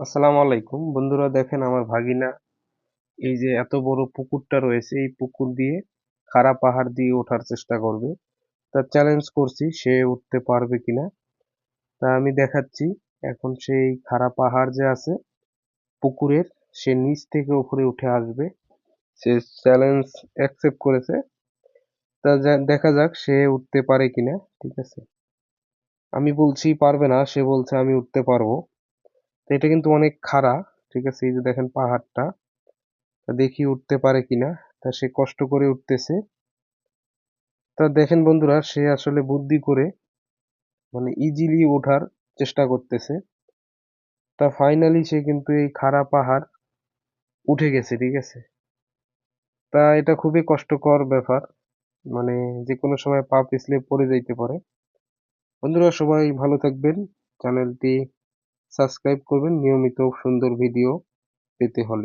আসসালামু আলাইকুম। বন্ধুরা, দেখেন আমার ভাগিনা, এই যে এত বড় পুকুরটা রয়েছে, এই পুকুর দিয়ে খাড়া পাহাড় দিয়ে ওঠার চেষ্টা করবে। তা চ্যালেঞ্জ করছি, সে উঠতে পারবে কিনা। তা আমি দেখাচ্ছি, এখন সেই খাড়া পাহাড় যে আছে, পুকুরের, সে নিচ থেকে উপরে উঠে আসবে। সে চ্যালেঞ্জ অ্যাকসেপ্ট করেছে। তা দেখা যাক সে উঠতে পারে কিনা, ঠিক আছে? আমি বলছি পারবে না, সে বলছে আমি উঠতে পারব। তো এটা কিন্তু অনেক খাড়া ঠিক আছে? এই যে দেখেন পাহাড়টা দেখি উঠতে পারে কিনা? তা সে কষ্ট করে উঠতেছে। তা দেখেন বন্ধুরা, সে আসলে বুদ্ধি করে মানে ইজিলি ওঠার চেষ্টা করতেছে। তা ফাইনালি সে কিন্তু এই খাড়া পাহাড় উঠে গেছে, ঠিক আছে? তা এটা খুবই কষ্টকর ব্যাপার মানে যে কোনো সময় পা পিছলে পড়ে যাইতে পারে। বন্ধুরা, সবাই ভালো থাকবেন। চ্যানেলটি সাবস্ক্রাইব করবেন নিয়মিত সুন্দর ভিডিও পেতে হলে।